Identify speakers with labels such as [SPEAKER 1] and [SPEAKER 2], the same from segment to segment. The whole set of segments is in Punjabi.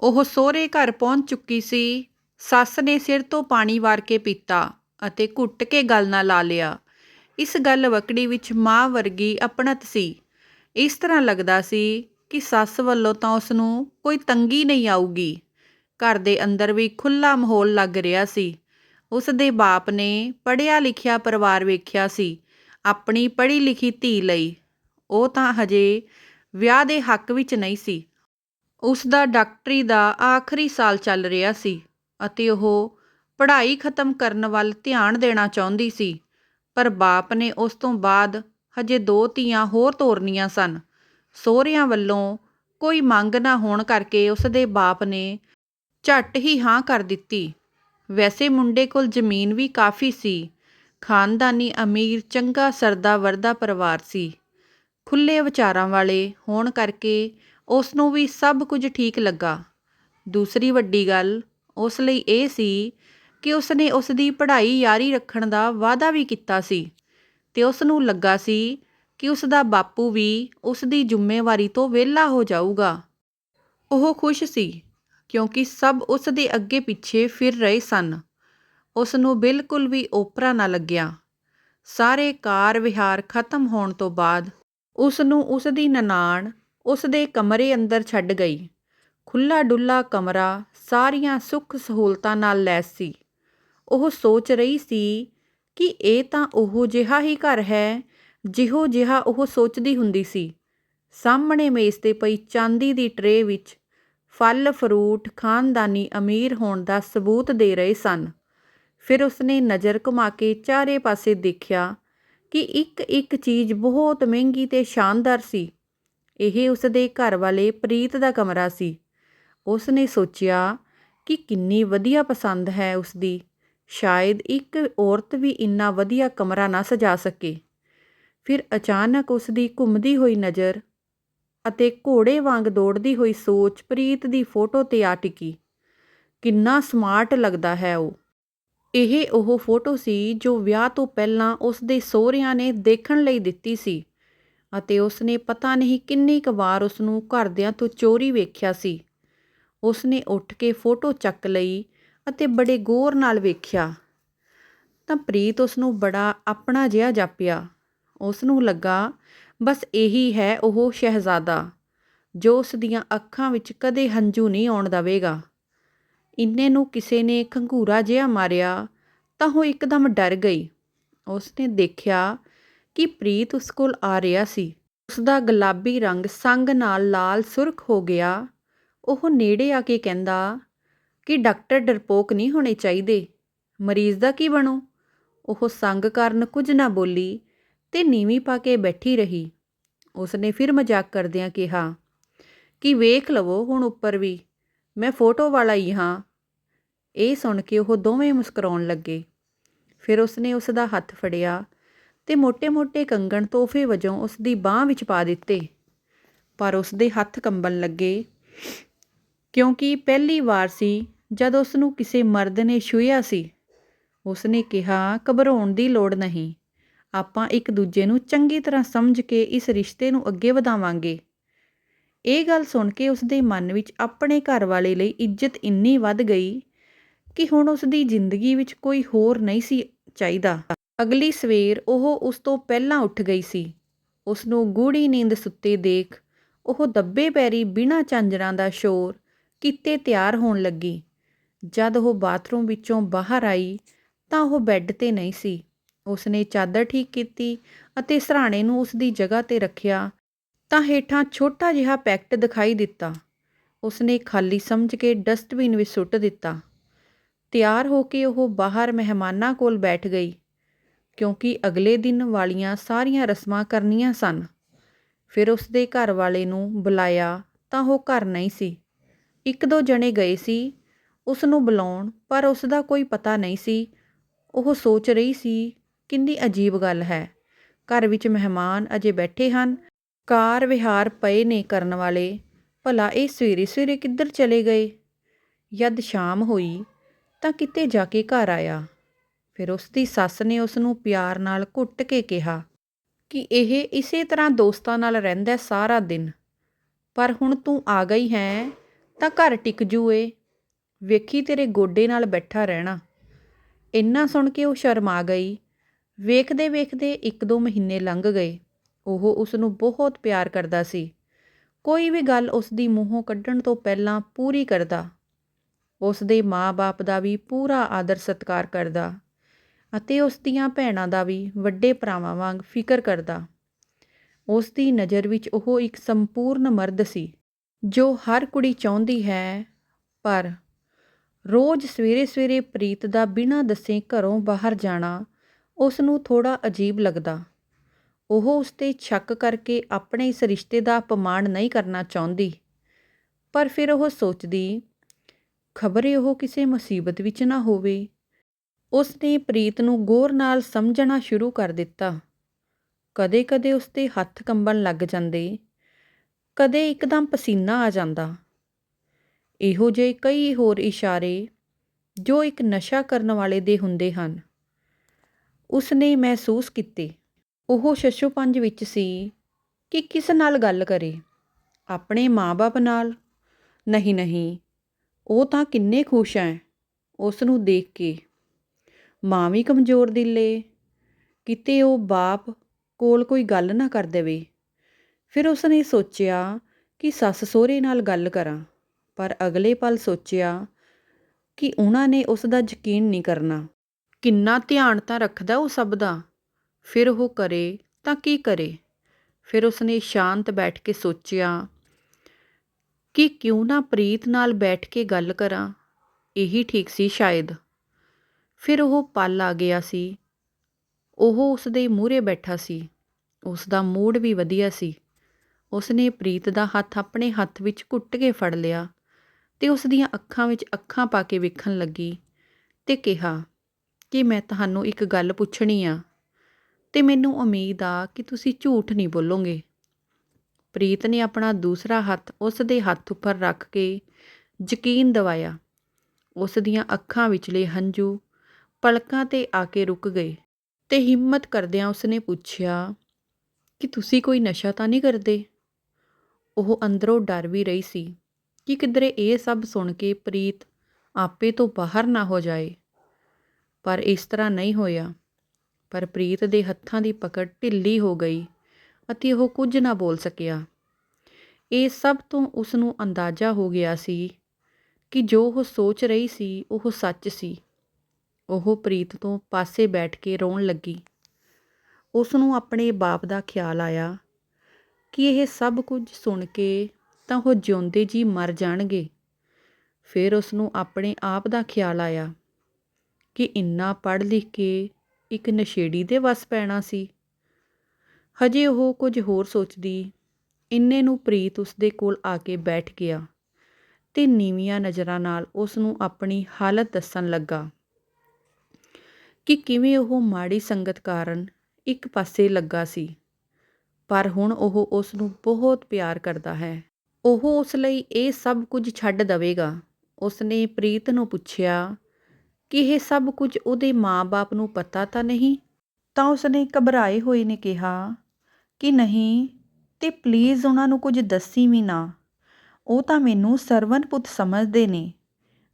[SPEAKER 1] ਉਹ ਸਹੁਰੇ ਘਰ ਪਹੁੰਚ ਚੁੱਕੀ ਸੀ। ਸੱਸ ਨੇ ਸਿਰ ਤੋਂ ਪਾਣੀ ਵਾਰ ਕੇ ਪੀਤਾ ਅਤੇ ਘੁੱਟ ਕੇ ਗਲ ਨਾਲ ਲਾ ਲਿਆ। ਇਸ ਗੱਲ ਵਕੜੀ ਵਿੱਚ ਮਾਂ ਵਰਗੀ ਅਪਣਤ ਸੀ। ਇਸ ਤਰ੍ਹਾਂ ਲੱਗਦਾ ਸੀ ਕਿ ਸੱਸ ਵੱਲੋਂ ਤਾਂ ਉਸ ਨੂੰ ਕੋਈ ਤੰਗੀ ਨਹੀਂ ਆਊਗੀ। ਘਰ ਦੇ ਅੰਦਰ ਵੀ ਖੁੱਲਾ ਮਾਹੌਲ ਲੱਗ ਰਿਹਾ ਸੀ। ਉਸ ਦੇ ਬਾਪ ਨੇ ਪੜ੍ਹਿਆ ਲਿਖਿਆ ਪਰਿਵਾਰ ਵੇਖਿਆ ਸੀ। ਆਪਣੀ ਪੜ੍ਹੀ ਲਿਖੀ ਧੀ ਲਈ। ਉਹ ਤਾਂ ਹਜੇ ਵਿਆਹ ਦੇ ਹੱਕ ਵਿੱਚ ਨਹੀਂ ਸੀ। ਉਸ ਦਾ ਡਾਕਟਰੀ ਦਾ ਆਖਰੀ ਸਾਲ ਚੱਲ ਰਿਹਾ ਸੀ ਅਤੇ ਉਹ ਪੜ੍ਹਾਈ ਖਤਮ ਕਰਨ ਵੱਲ ਧਿਆਨ ਦੇਣਾ ਚਾਹੁੰਦੀ ਸੀ, ਪਰ ਬਾਪ ਨੇ ਉਸ ਤੋਂ ਬਾਅਦ ਹਜੇ ਦੋ ਧੀਆਂ ਹੋਰ ਤੋਰਨੀਆਂ ਸਨ। ਸਹੁਰਿਆਂ ਵੱਲੋਂ ਕੋਈ ਮੰਗ ਨਾ ਹੋਣ ਕਰਕੇ ਉਸ ਦੇ ਬਾਪ ਨੇ ਝੱਟ ਹੀ ਹਾਂ ਕਰ ਦਿੱਤੀ। ਵੈਸੇ ਮੁੰਡੇ ਕੋਲ ਜ਼ਮੀਨ ਵੀ ਕਾਫੀ ਸੀ। ਖਾਨਦਾਨੀ ਅਮੀਰ ਚੰਗਾ ਸਰਦਾ ਵਰਦਾ ਪਰਿਵਾਰ ਸੀ। ਖੁੱਲੇ ਵਿਚਾਰਾਂ ਵਾਲੇ ਹੋਣ ਕਰਕੇ ਉਸ ਨੂੰ ਵੀ ਸਭ ਕੁਝ ਠੀਕ ਲੱਗਾ। ਦੂਸਰੀ ਵੱਡੀ ਗੱਲ ਉਸ ਲਈ ਇਹ ਸੀ ਕਿ ਉਸ ਨੇ ਉਸ ਦੀ ਪੜ੍ਹਾਈ ਜਾਰੀ ਰੱਖਣ ਦਾ ਵਾਅਦਾ ਵੀ ਕੀਤਾ ਸੀ ਤੇ ਉਸ ਨੂੰ ਲੱਗਾ ਸੀ ਕਿ ਉਸ ਦਾ ਬਾਪੂ ਵੀ ਉਸ ਦੀ ਜ਼ਿੰਮੇਵਾਰੀ ਤੋਂ ਵਿਹਲਾ ਹੋ ਜਾਊਗਾ। ਉਹ ਖੁਸ਼ ਸੀ ਕਿਉਂਕਿ ਸਭ ਉਸ ਦੇ ਅੱਗੇ ਪਿੱਛੇ ਫਿਰ ਰਹੇ ਸਨ। ਉਸ ਨੂੰ ਬਿਲਕੁਲ ਵੀ ਓਪਰਾ ਨਾ ਲੱਗਿਆ। ਸਾਰੇ ਕਾਰ ਵਿਹਾਰ ਖਤਮ ਹੋਣ ਤੋਂ ਬਾਅਦ ਉਸ ਨੂੰ ਉਸ ਦੀ ਨਨਾਣ ਉਸ ਦੇ ਕਮਰੇ ਅੰਦਰ ਛੱਡ ਗਈ। ਖੁੱਲਾ ਡੁੱਲਾ ਕਮਰਾ ਸਾਰੀਆਂ ਸੁੱਖ ਸਹੂਲਤਾਂ ਨਾਲ ਲੈਸ ਸੀ। ਉਹ ਸੋਚ ਰਹੀ ਸੀ ਕਿ ਇਹ ਤਾਂ ਉਹ ਜਿਹਾ ਹੀ ਘਰ ਹੈ ਜਿਹੋ ਜਿਹਾ ਉਹ ਸੋਚਦੀ ਹੁੰਦੀ ਸੀ। ਸਾਹਮਣੇ ਮੇਜ਼ ਤੇ ਪਈ ਚਾਂਦੀ ਦੀ ਟਰੇ ਵਿੱਚ ਫਲ, ਫਰੂਟ, ਖਾਨਦਾਨੀ ਅਮੀਰ ਹੋਣ ਦਾ ਸਬੂਤ ਦੇ ਰਹੇ ਸਨ। ਫਿਰ ਉਸਨੇ ਨਜ਼ਰ ਘੁਮਾ ਕੇ ਚਾਰੇ ਪਾਸੇ ਦੇਖਿਆ ਕਿ ਇੱਕ ਇੱਕ ਚੀਜ਼ ਬਹੁਤ ਮਹਿੰਗੀ ਤੇ ਸ਼ਾਨਦਾਰ ਸੀ। ਇਹ ਉਸਦੇ ਘਰ ਵਾਲੇ ਪ੍ਰੀਤ ਦਾ ਕਮਰਾ ਸੀ। ਉਸਨੇ ਸੋਚਿਆ ਕਿ ਕਿੰਨੀ ਵਧੀਆ ਪਸੰਦ ਹੈ ਉਸਦੀ। ਸ਼ਾਇਦ ਇੱਕ ਔਰਤ ਵੀ ਇੰਨਾ ਵਧੀਆ ਕਮਰਾ ਨਾ ਸਜਾ ਸਕੇ। ਫਿਰ ਅਚਾਨਕ ਉਸ ਦੀ ਘੁੰਮਦੀ ਹੋਈ ਨਜ਼ਰ ਅਤੇ ਘੋੜੇ ਵਾਂਗ ਦੌੜਦੀ ਹੋਈ ਸੋਚ ਪ੍ਰੀਤ ਦੀ ਫੋਟੋ ਤੇ ਆ ਟਿਕੀ। ਕਿੰਨਾ ਸਮਾਰਟ ਲੱਗਦਾ ਹੈ ਉਹ। ਇਹ ਉਹ ਫੋਟੋ ਸੀ ਜੋ ਵਿਆਹ ਤੋਂ ਪਹਿਲਾਂ ਉਸ ਦੇ ਸਹੁਰਿਆਂ ਨੇ ਦੇਖਣ ਲਈ ਦਿੱਤੀ ਸੀ। ਅਤੇ ਉਸ ਨੇ ਪਤਾ ਨਹੀਂ ਕਿੰਨੀ ਕੁ ਵਾਰ ਉਸ ਨੂੰ ਘਰਦਿਆਂ ਤੋਂ ਚੋਰੀ ਵੇਖਿਆ ਸੀ। ਉਸ ਨੇ ਉੱਠ ਕੇ ਫੋਟੋ ਚੱਕ ਲਈ ਅਤੇ ਬੜੇ ਗੌਰ ਨਾਲ ਵੇਖਿਆ। ਤਾਂ ਪ੍ਰੀਤ ਉਸ ਨੂੰ ਬੜਾ ਆਪਣਾ ਜਿਹਾ ਜਾਪਿਆ। ਉਸ ਨੂੰ ਲੱਗਾ, ਬਸ ਇਹੀ ਹੈ ਉਹ ਸ਼ਹਿਜ਼ਾਦਾ, ਜੋ ਉਸ ਦੀਆਂ ਅੱਖਾਂ ਵਿੱਚ ਕਦੇ ਹੰਝੂ ਨਹੀਂ ਆਉਣ ਦੇਵੇਗਾ। ਇੰਨੇ ਨੂੰ ਕਿਸੇ ਨੇ ਖੰਗੂਰਾ ਜਿਹਾ ਮਾਰਿਆ ਤਾਂ ਉਹ ਇੱਕਦਮ ਡਰ ਗਈ। ਉਸ ਨੇ ਦੇਖਿਆ ਕਿ ਪ੍ਰੀਤ ਉਸ ਕੋਲ ਆ ਰਿਹਾ ਸੀ। ਉਸ ਦਾ ਗੁਲਾਬੀ ਰੰਗ ਸੰਗ ਨਾਲ ਲਾਲ ਸੁਰਖ ਹੋ ਗਿਆ। ਉਹ ਨੇੜੇ ਆ ਕੇ ਕਹਿੰਦਾ, ਕਿ ਡਾਕਟਰ ਡਰਪੋਕ ਨਹੀਂ ਹੋਣੇ ਚਾਹੀਦੇ। ਮਰੀਜ਼ ਦਾ ਕੀ ਬਣੋ? ਉਹ ਸੰਗ ਕਾਰਨ ਕੁਝ ਨਾ ਬੋਲੀ ਤੇ ਨੀਵੀਂ ਪਾ ਕੇ ਬੈਠੀ ਰਹੀ। ਉਸ ਨੇ ਫਿਰ ਮਜ਼ਾਕ ਕਰਦਿਆਂ ਕਿਹਾ, ਕਿ ਵੇਖ ਲਵੋ ਹੁਣ ਉੱਪਰ ਵੀ, ਮੈਂ ਫੋਟੋ ਵਾਲਾ ਹੀ ਹਾਂ। ਇਹ ਸੁਣ ਕੇ ਉਹ ਦੋਵੇਂ ਮੁਸਕਰਾਉਣ ਲੱਗੇ। ਫਿਰ ਉਸਨੇ ਉਸ ਦਾ ਹੱਥ ਫੜਿਆ ਤੇ ਮੋٹੇ-ਮੋٹੇ ਕੰਗਣ ਤੋਹਫੇ ਵਜੋਂ ਉਸ ਦੀ ਬਾਂਹ ਵਿੱਚ ਪਾ ਦਿੱਤੇ। ਪਰ ਉਸ ਦੇ ਹੱਥ ਕੰਬਣ ਲੱਗੇ, ਕਿਉਂਕਿ ਪਹਿਲੀ ਵਾਰ ਸੀ ਜਦ ਉਸ ਨੂੰ ਕਿਸੇ ਮਰਦ ਨੇ ਛੂਹਿਆ ਸੀ। ਉਸ ਨੇ ਕਿਹਾ, "ਘਬਰਾਉਣ ਦੀ ਲੋੜ ਨਹੀਂ। ਆਪਾਂ ਇੱਕ-ਦੂਜੇ ਨੂੰ ਚੰਗੀ ਤਰ੍ਹਾਂ ਸਮਝ ਕੇ ਇਸ ਰਿਸ਼ਤੇ ਨੂੰ ਅੱਗੇ ਵਧਾਵਾਂਗੇ।" ਇਹ ਗੱਲ ਸੁਣ ਕੇ ਉਸ ਦੇ ਮਨ ਵਿੱਚ ਆਪਣੇ ਘਰ ਵਾਲੇ ਲਈ ਇੱਜ਼ਤ ਇੰਨੀ ਵੱਧ ਗਈ ਕਿ ਹੁਣ ਉਸ ਦੀ ਜ਼ਿੰਦਗੀ ਵਿੱਚ ਕੋਈ ਹੋਰ ਨਹੀਂ ਸੀ ਚਾਹੀਦਾ। ਅਗਲੀ ਸਵੇਰ ਉਹ ਉਸ ਤੋਂ ਪਹਿਲਾਂ ਉੱਠ ਗਈ ਸੀ। ਉਸ ਨੂੰ ਗੂੜੀ ਨੀਂਦ ਸੁੱਤੇ ਦੇਖ ਉਹ ਦੱਬੇ ਪੈਰੀ ਬਿਨਾਂ ਝਾਂਜਰਾਂ ਦਾ ਸ਼ੋਰ ਕੀਤੇ ਤਿਆਰ ਹੋਣ ਲੱਗੀ। ਜਦ ਉਹ ਬਾਥਰੂਮ ਵਿੱਚੋਂ ਬਾਹਰ ਆਈ ਤਾਂ ਉਹ ਬੈੱਡ ਤੇ ਨਹੀਂ ਸੀ। ਉਸਨੇ ਚਾਦਰ ਠੀਕ ਕੀਤੀ ਅਤੇ ਸਰਾਣੇ ਨੂੰ ਉਸ ਦੀ ਜਗ੍ਹਾ ਤੇ ਰੱਖਿਆ ਤਾਂ ਹੇਠਾਂ ਛੋਟਾ ਜਿਹਾ ਪੈਕਟ ਦਿਖਾਈ ਦਿੱਤਾ। ਉਸਨੇ ਖਾਲੀ ਸਮਝ ਕੇ ਡਸਟਬਿਨ ਵਿੱਚ ਸੁੱਟ ਦਿੱਤਾ। ਤਿਆਰ ਹੋ ਕੇ ਉਹ ਬਾਹਰ ਮਹਿਮਾਨਾਂ ਕੋਲ ਬੈਠ ਗਈ। ਕਿਉਂਕਿ ਅਗਲੇ ਦਿਨ ਵਾਲੀਆਂ ਸਾਰੀਆਂ ਰਸਮਾਂ ਕਰਨੀਆਂ ਸਨ। ਫਿਰ ਉਸ ਦੇ ਘਰ ਵਾਲੇ ਨੂੰ ਬੁਲਾਇਆ ਤਾਂ ਉਹ ਘਰ ਨਹੀਂ ਸੀ। ਇੱਕ ਦੋ ਜਣੇ ਗਏ ਸੀ। ਉਸ ਨੂੰ ਬੁਲਾਉਣ, ਪਰ ਉਸ ਦਾ ਕੋਈ ਪਤਾ ਨਹੀਂ ਸੀ। ਉਹ ਸੋਚ ਰਹੀ ਸੀ, ਕਿੰਨੀ ਅਜੀਬ ਗੱਲ ਹੈ। ਘਰ ਵਿੱਚ ਮਹਿਮਾਨ ਅਜੇ ਬੈਠੇ ਹਨ। ਕਾਰ ਵਿਹਾਰ ਪਏ ਨੇ ਕਰਨ ਵਾਲੇ। ਭਲਾ ਇਹ ਸਵੇਰੇ ਸਵੇਰੇ ਕਿੱਧਰ ਚਲੇ ਗਏ? ਜਦ ਸ਼ਾਮ ਹੋਈ ਤਾਂ ਕਿਤੇ ਜਾ ਕੇ ਘਰ ਆਇਆ। ਫਿਰ ਉਸ ਦੀ ਸੱਸ ਨੇ ਉਸ ਨੂੰ ਪਿਆਰ ਨਾਲ ਘੁੱਟ ਕੇ ਕਿਹਾ ਕਿ ਇਹ ਇਸੇ ਤਰ੍ਹਾਂ ਦੋਸਤਾਂ ਨਾਲ ਰਹਿੰਦਾ ਸਾਰਾ ਦਿਨ। ਪਰ ਹੁਣ ਤੂੰ ਆ ਗਈ ਹੈ, ਤਾਂ ਘਰ ਟਿਕ ਜੂ ਏ। ਵੇਖੀ ਤੇਰੇ ਗੋਡੇ ਨਾਲ ਬੈਠਾ ਰਹਿਣਾ। ਇੰਨਾ ਸੁਣ ਕੇ ਉਹ ਸ਼ਰਮਾ ਗਈ। ਵੇਖਦੇ ਵੇਖਦੇ ਇੱਕ ਦੋ ਮਹੀਨੇ ਲੰਘ ਗਏ। ਉਹ ਉਸ ਨੂੰ ਬਹੁਤ ਪਿਆਰ ਕਰਦਾ ਸੀ। ਕੋਈ ਵੀ ਗੱਲ ਉਸ ਦੀ ਮੂੰਹੋਂ ਕੱਢਣ ਤੋਂ ਪਹਿਲਾਂ ਪੂਰੀ ਕਰਦਾ। ਉਸ ਦੇ ਮਾਂ-ਬਾਪ ਦਾ ਵੀ ਪੂਰਾ ਆਦਰ ਸਤਿਕਾਰ ਕਰਦਾ। ਅਤੇ ਉਸ ਦੀਆਂ ਭੈਣਾਂ ਦਾ ਵੀ ਵੱਡੇ ਭਰਾਵਾਂ ਵਾਂਗ ਫਿਕਰ ਕਰਦਾ। ਉਸ ਦੀ ਨਜ਼ਰ ਵਿੱਚ ਉਹ ਇੱਕ ਸੰਪੂਰਨ ਮਰਦ ਸੀ, ਜੋ ਹਰ ਕੁੜੀ ਚਾਹੁੰਦੀ ਹੈ, ਪਰ ਰੋਜ਼ ਸਵੇਰੇ-ਸਵੇਰੇ ਪ੍ਰੀਤ ਦਾ ਬਿਨਾਂ ਦੱਸੇ ਘਰੋਂ ਬਾਹਰ ਜਾਣਾ ਉਸ ਨੂੰ ਥੋੜਾ ਅਜੀਬ ਲੱਗਦਾ। ਉਹ ਉਸ ਤੇ ਸ਼ੱਕ ਕਰਕੇ ਆਪਣੇ ਇਸ ਰਿਸ਼ਤੇ ਦਾ ਅਪਮਾਨ ਨਹੀਂ ਕਰਨਾ ਚਾਹੁੰਦੀ, ਪਰ ਫਿਰ ਉਹ ਸੋਚਦੀ, ਖਬਰੇ ਉਹ ਕਿਸੇ ਮੁਸੀਬਤ ਵਿੱਚ ਨਾ ਹੋਵੇ ਉਸ ਨੇ ਪ੍ਰੀਤ ਨੂੰ ਗੌਰ ਨਾਲ ਸਮਝਣਾ ਸ਼ੁਰੂ ਕਰ ਦਿੱਤਾ। ਕਦੇ-ਕਦੇ ਉਸ ਦੇ ਹੱਥ ਕੰਬਣ ਲੱਗ ਜਾਂਦੇ, ਕਦੇ ਇੱਕਦਮ ਪਸੀਨਾ ਆ ਜਾਂਦਾ। ਇਹੋ ਜਿਹੇ ਕਈ ਹੋਰ ਇਸ਼ਾਰੇ ਜੋ ਇੱਕ ਨਸ਼ਾ ਕਰਨ ਵਾਲੇ ਦੇ ਹੁੰਦੇ ਹਨ। ਉਸ ਨੇ ਮਹਿਸੂਸ ਕੀਤੇ। ਉਹ ਸ਼ਸ਼ੂ ਪੰਜ ਵਿੱਚ ਸੀ ਕਿ ਕਿਸ ਨਾਲ ਗੱਲ ਕਰੇ? ਆਪਣੇ ਮਾਂ-ਬਾਪ ਨਾਲ? ਨਹੀਂ ਨਹੀਂ ਉਹ ਤਾਂ ਕਿੰਨੇ ਖੁਸ਼ ਐ ਉਸ ਨੂੰ ਦੇਖ ਕੇ। ਮਾਂ ਵੀ ਕਮਜ਼ੋਰ ਦਿਲੇ ਕਿਤੇ ਉਹ ਬਾਪ ਕੋਲ ਕੋਈ ਗੱਲ ਨਾ ਕਰ ਦੇਵੇ। ਫਿਰ ਉਸ ਨੇ ਸੋਚਿਆ ਕਿ ਸੱਸ ਸਹੁਰੇ ਨਾਲ ਗੱਲ ਕਰਾਂ, ਪਰ ਅਗਲੇ ਪਲ ਸੋਚਿਆ ਕਿ ਉਹਨਾਂ ਨੇ ਉਸ ਦਾ ਯਕੀਨ ਨਹੀਂ ਕਰਨਾ। ਕਿੰਨਾ ਧਿਆਨ ਤਾਂ ਰੱਖਦਾ ਉਹ ਸਭ ਦਾ। ਫਿਰ ਉਹ ਕਰੇ ਤਾਂ ਕੀ ਕਰੇ? ਫਿਰ ਉਸਨੇ ਸ਼ਾਂਤ ਬੈਠ ਕੇ ਸੋਚਿਆ ਕਿ ਕਿਉਂ ਨਾ ਪ੍ਰੀਤ ਨਾਲ ਬੈਠ ਕੇ ਗੱਲ ਕਰਾਂ। ਇਹੀ ਠੀਕ ਸੀ ਸ਼ਾਇਦ। ਫਿਰ ਉਹ ਪਲ ਆ ਗਿਆ ਸੀ। ਉਹ ਉਸ ਦੇ ਮੂਹਰੇ ਬੈਠਾ ਸੀ। ਉਸ ਦਾ ਮੂਡ ਵੀ ਵਧੀਆ ਸੀ। ਉਸਨੇ ਪ੍ਰੀਤ ਦਾ ਹੱਥ ਆਪਣੇ ਹੱਥ ਵਿੱਚ ਘੁੱਟ ਕੇ ਫੜ ਲਿਆ ਤੇ ਉਸ ਦੀਆਂ ਅੱਖਾਂ ਵਿੱਚ ਅੱਖਾਂ ਪਾ ਕੇ ਵੇਖਣ ਲੱਗੀ ਤੇ ਕਿਹਾ, ਕਿ ਮੈਂ ਤੁਹਾਨੂੰ ਇੱਕ ਗੱਲ ਪੁੱਛਣੀ ਆ ਤੇ ਮੈਨੂੰ ਉਮੀਦ ਆ ਕਿ ਤੁਸੀਂ ਝੂਠ ਨਹੀਂ ਬੋਲੋਗੇ। ਪ੍ਰੀਤ ਨੇ ਆਪਣਾ ਦੂਸਰਾ ਹੱਥ ਉਸ ਦੇ ਹੱਥ ਉੱਪਰ ਰੱਖ ਕੇ ਯਕੀਨ ਦਿਵਾਇਆ। ਉਸ ਦੀਆਂ ਅੱਖਾਂ ਵਿਚਲੇ ਹੰਝੂ ਪਲਕਾਂ ਤੇ ਆ ਕੇ ਰੁਕ ਗਏ ਅਤੇ ਹਿੰਮਤ ਕਰਦਿਆਂ ਉਸਨੇ ਪੁੱਛਿਆ, ਕਿ ਤੁਸੀਂ ਕੋਈ ਨਸ਼ਾ ਤਾਂ ਨਹੀਂ ਕਰਦੇ? ਉਹ ਅੰਦਰੋਂ ਡਰ ਵੀ ਰਹੀ ਸੀ ਕਿ ਕਿਧਰੇ ਇਹ ਸਭ ਸੁਣ ਕੇ ਪ੍ਰੀਤ ਆਪੇ ਤੋਂ ਬਾਹਰ ਨਾ ਹੋ ਜਾਏ। ਪਰ ਇਸ ਤਰ੍ਹਾਂ ਨਹੀਂ ਹੋਇਆ। ਪਰ ਪ੍ਰੀਤ ਦੇ ਹੱਥਾਂ ਦੀ ਪਕੜ ਢਿੱਲੀ ਹੋ ਗਈ ਅਤੇ ਉਹ ਕੁਝ ਨਾ ਬੋਲ ਸਕਿਆ। ਇਹ ਸਭ ਤੋਂ ਉਸ ਨੂੰ ਅੰਦਾਜ਼ਾ ਹੋ ਗਿਆ ਸੀ ਕਿ ਜੋ ਉਹ ਸੋਚ ਰਹੀ ਸੀ ਉਹ ਸੱਚ ਸੀ। ਉਹ ਪ੍ਰੀਤ ਤੋਂ ਪਾਸੇ ਬੈਠ ਕੇ ਰੋਣ ਲੱਗੀ। ਉਸ ਨੂੰ ਆਪਣੇ ਬਾਪ ਦਾ ਖਿਆਲ ਆਇਆ ਕਿ ਇਹ ਸਭ ਕੁਝ ਸੁਣ ਕੇ ਤਾਂ ਉਹ ਜਿਉਂਦੇ ਜੀ ਮਰ ਜਾਣਗੇ। ਫਿਰ ਉਸ ਨੂੰ ਆਪਣੇ ਆਪ ਦਾ ਖਿਆਲ ਆਇਆ ਕਿ ਇੰਨਾ ਪੜ੍ਹ ਲਿਖ ਕੇ ਇੱਕ ਨਸ਼ੇੜੀ ਦੇ ਵਸ ਪੈਣਾ ਸੀ। ਹਜੇ ਉਹ ਕੁਝ ਹੋਰ ਸੋਚਦੀ ਇੰਨੇ ਨੂੰ ਪ੍ਰੀਤ ਉਸ ਦੇ ਕੋਲ ਆ ਕੇ ਬੈਠ ਗਿਆ ਤੇ ਨੀਵੀਆਂ ਨਜ਼ਰਾਂ ਨਾਲ ਉਸ ਨੂੰ ਆਪਣੀ ਹਾਲਤ ਦੱਸਣ ਲੱਗਾ। ਕਿ ਕਿਵੇਂ ਉਹ ਮਾੜੀ ਸੰਗਤ ਕਾਰਨ ਇੱਕ ਪਾਸੇ ਲੱਗਾ ਸੀ, ਪਰ ਹੁਣ ਉਹ ਉਸ ਨੂੰ ਬਹੁਤ ਪਿਆਰ ਕਰਦਾ ਹੈ। ਉਹ ਉਸ ਲਈ ਇਹ ਸਭ ਕੁਝ ਛੱਡ ਦੇਵੇਗਾ। ਉਸ ਨੇ ਪ੍ਰੀਤ ਨੂੰ ਪੁੱਛਿਆ, ਕਿ ਇਹ ਸਭ ਕੁਝ ਉਹਦੇ ਮਾਂ-ਬਾਪ ਨੂੰ ਪਤਾ ਤਾਂ ਨਹੀਂ? ਤਾਂ ਉਸ ਨੇ ਘਬਰਾਏ ਹੋਏ ਨੇ ਕਿਹਾ, ਕਿ ਨਹੀਂ, ਤੇ ਪਲੀਜ਼ ਉਹਨਾਂ ਨੂੰ ਕੁਝ ਦੱਸੀ ਵੀ ਨਾ। ਉਹ ਤਾਂ ਮੈਨੂੰ ਸਰਵਨ ਪੁੱਤ ਸਮਝਦੇ ਨੇ,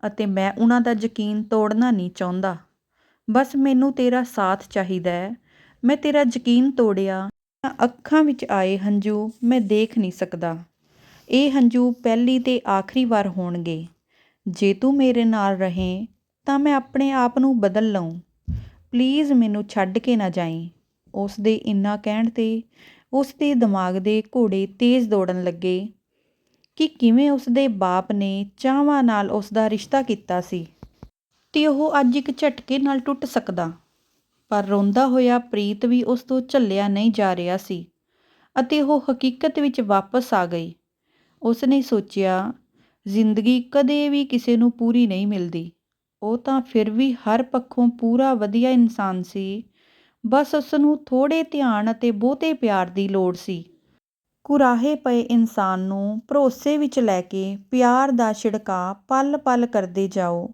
[SPEAKER 1] ਅਤੇ ਮੈਂ ਉਹਨਾਂ ਦਾ ਯਕੀਨ ਤੋੜਨਾ ਨਹੀਂ ਚਾਹੁੰਦਾ। ਬਸ ਮੈਨੂੰ ਤੇਰਾ ਸਾਥ ਚਾਹੀਦਾ ਹੈ। ਮੈਂ ਤੇਰਾ ਯਕੀਨ ਤੋੜਿਆ। ਅੱਖਾਂ ਵਿੱਚ ਆਏ ਹੰਝੂ ਮੈਂ ਦੇਖ ਨਹੀਂ ਸਕਦਾ। ਇਹ ਹੰਝੂ ਪਹਿਲੀ ਤੇ ਆਖਰੀ ਵਾਰ ਹੋਣਗੇ। ਜੇ ਤੂੰ ਮੇਰੇ ਨਾਲ ਰਹੇ, ਤਾਂ ਮੈਂ ਆਪਣੇ ਆਪ ਨੂੰ ਬਦਲ ਲਵਾਂ ਪਲੀਜ਼ ਮੈਨੂੰ ਛੱਡ ਕੇ ਨਾ ਜਾਈਂ। ਉਸ ਦੇ ਇੰਨਾ ਕਹਿਣ ਤੇ ਉਸ ਦੇ ਦਿਮਾਗ ਦੇ ਘੋੜੇ ਤੇਜ਼ ਦੌੜਨ ਲੱਗੇ ਕਿ ਕਿਵੇਂ ਉਸ ਦੇ ਬਾਪ ਨੇ ਚਾਹਵਾਂ ਨਾਲ ਉਸ ਦਾ ਰਿਸ਼ਤਾ ਕੀਤਾ ਸੀ। ਅਤੇ ਉਹ ਅੱਜ ਇੱਕ ਝਟਕੇ ਨਾਲ ਟੁੱਟ ਸਕਦਾ। ਪਰ ਰੋਂਦਾ ਹੋਇਆ ਪ੍ਰੀਤ ਵੀ ਉਸ ਤੋਂ ਝੱਲਿਆ ਨਹੀਂ ਜਾ ਰਿਹਾ ਸੀ ਅਤੇ ਉਹ ਹਕੀਕਤ ਵਿੱਚ ਵਾਪਸ ਆ ਗਈ। ਉਸ ਨੇ ਸੋਚਿਆ, ਜ਼ਿੰਦਗੀ ਕਦੇ ਵੀ ਕਿਸੇ ਨੂੰ ਪੂਰੀ ਨਹੀਂ ਮਿਲਦੀ। ਉਹ ਤਾਂ ਫਿਰ ਵੀ ਹਰ ਪੱਖੋਂ ਪੂਰਾ ਵਧੀਆ ਇਨਸਾਨ ਸੀ। ਬਸ ਉਸ ਨੂੰ ਥੋੜੇ ਧਿਆਨ ਅਤੇ ਬਹੁਤੇ ਪਿਆਰ ਦੀ ਲੋੜ ਸੀ। ਕੁਰਾਹੇ ਪਏ ਇਨਸਾਨ ਨੂੰ ਭਰੋਸੇ ਵਿੱਚ ਲੈ ਕੇ ਪਿਆਰ ਦਾ ਛਿੜਕਾ ਪਲ-ਪਲ ਕਰਦੇ ਜਾਓ।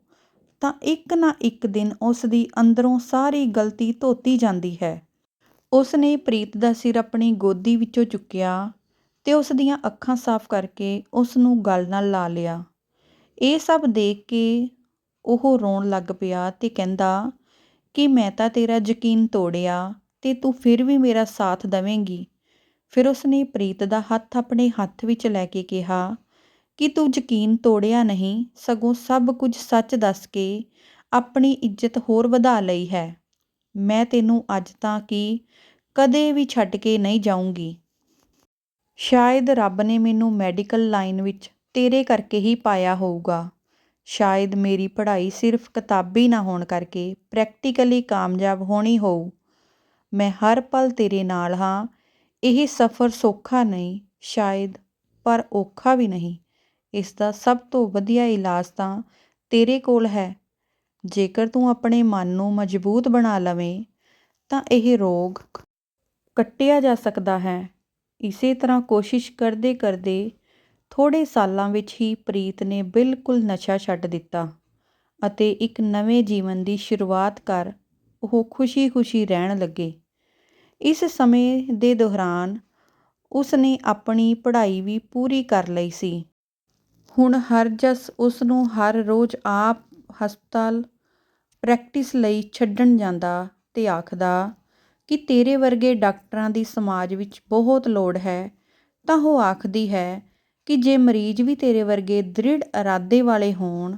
[SPEAKER 1] ਤਾਂ ਇੱਕ ਨਾ ਇੱਕ ਦਿਨ ਉਸ ਦੀ ਅੰਦਰੋਂ ਸਾਰੀ ਗਲਤੀ ਧੋਤੀ ਜਾਂਦੀ ਹੈ। ਉਸ ਨੇ ਪ੍ਰੀਤ ਦਾ ਸਿਰ ਆਪਣੀ ਗੋਦੀ ਵਿੱਚੋਂ ਚੁੱਕਿਆ ਅਤੇ ਉਸ ਦੀਆਂ ਅੱਖਾਂ ਸਾਫ਼ ਕਰਕੇ ਉਸ ਨੂੰ ਗਲ ਨਾਲ ਲਾ ਲਿਆ। ਇਹ ਸਭ ਦੇਖ ਕੇ ਉਹ ਰੋਣ ਲੱਗ ਪਿਆ ਅਤੇ ਕਹਿੰਦਾ, ਕਿ ਮੈਂ ਤਾਂ ਤੇਰਾ ਯਕੀਨ ਤੋੜਿਆ ਅਤੇ ਤੂੰ ਫਿਰ ਵੀ ਮੇਰਾ ਸਾਥ ਦੇਵੇਂਗੀ। ਫਿਰ ਉਸ ਨੇ ਪ੍ਰੀਤ ਦਾ ਹੱਥ ਆਪਣੇ ਹੱਥ ਵਿੱਚ ਲੈ ਕੇ ਕਿਹਾ ਕਿ ਤੂੰ ਯਕੀਨ ਤੋੜਿਆ ਨਹੀਂ, ਸਗੋਂ ਸਭ ਕੁਝ ਸੱਚ ਦੱਸ ਕੇ ਆਪਣੀ ਇੱਜ਼ਤ ਹੋਰ ਵਧਾ ਲਈ ਹੈ। ਮੈਂ ਤੈਨੂੰ ਅੱਜ ਤਾਂ ਕੀ ਕਦੇ ਵੀ ਛੱਡ ਕੇ ਨਹੀਂ ਜਾਊਂਗੀ। ਸ਼ਾਇਦ ਰੱਬ ਨੇ ਮੈਨੂੰ ਮੈਡੀਕਲ ਲਾਈਨ ਵਿੱਚ ਤੇਰੇ ਕਰਕੇ ਹੀ ਪਾਇਆ ਹੋਊਗਾ। ਸ਼ਾਇਦ ਮੇਰੀ ਪੜ੍ਹਾਈ ਸਿਰਫ ਕਿਤਾਬੀ ਨਾ ਹੋਣ ਕਰਕੇ ਪ੍ਰੈਕਟੀਕਲੀ ਕਾਮਯਾਬ ਹੋਣੀ ਹੋਊ। ਮੈਂ ਹਰ ਪਲ ਤੇਰੇ ਨਾਲ ਹਾਂ, ਇਹ ਸਫ਼ਰ ਸੌਖਾ ਨਹੀਂ, ਸ਼ਾਇਦ ਪਰ ਔਖਾ ਵੀ ਨਹੀਂ। ਇਸ ਦਾ ਸਭ ਤੋਂ ਵਧੀਆ ਇਲਾਜ ਤਾਂ ਤੇਰੇ ਕੋਲ ਹੈ। ਜੇਕਰ ਤੂੰ ਆਪਣੇ ਮਨ ਨੂੰ ਮਜ਼ਬੂਤ ਬਣਾ ਲਵੇਂ, ਤਾਂ ਇਹ ਰੋਗ ਕੱਟਿਆ ਜਾ ਸਕਦਾ ਹੈ। ਇਸੇ ਤਰ੍ਹਾਂ ਕੋਸ਼ਿਸ਼ ਕਰਦੇ ਕਰਦੇ ਥੋੜ੍ਹੇ ਸਾਲਾਂ ਵਿੱਚ ਹੀ ਪ੍ਰੀਤ ਨੇ ਬਿਲਕੁਲ ਨਸ਼ਾ ਛੱਡ ਦਿੱਤਾ ਅਤੇ ਇੱਕ ਨਵੇਂ ਜੀਵਨ ਦੀ ਸ਼ੁਰੂਆਤ ਕਰ ਉਹ ਖੁਸ਼ੀ-ਖੁਸ਼ੀ ਰਹਿਣ ਲੱਗੇ। ਇਸ ਸਮੇਂ ਦੇ ਦੌਰਾਨ ਉਸ ਨੇ ਆਪਣੀ ਪੜ੍ਹਾਈ ਵੀ ਪੂਰੀ ਕਰ ਲਈ ਸੀ। ਹੁਣ ਹਰਜਸ ਉਸ ਨੂੰ ਹਰ ਰੋਜ਼ ਆਪ ਹਸਪਤਾਲ ਪ੍ਰੈਕਟਿਸ ਲਈ ਛੱਡਣ ਜਾਂਦਾ ਅਤੇ ਆਖਦਾ ਕਿ ਤੇਰੇ ਵਰਗੇ ਡਾਕਟਰਾਂ ਦੀ ਸਮਾਜ ਵਿੱਚ ਬਹੁਤ ਲੋੜ ਹੈ, ਤਾਂ ਉਹ ਆਖਦੀ ਹੈ ਕਿ ਜੇ ਮਰੀਜ਼ ਵੀ ਤੇਰੇ ਵਰਗੇ ਦ੍ਰਿੜ ਇਰਾਦੇ ਵਾਲੇ ਹੋਣ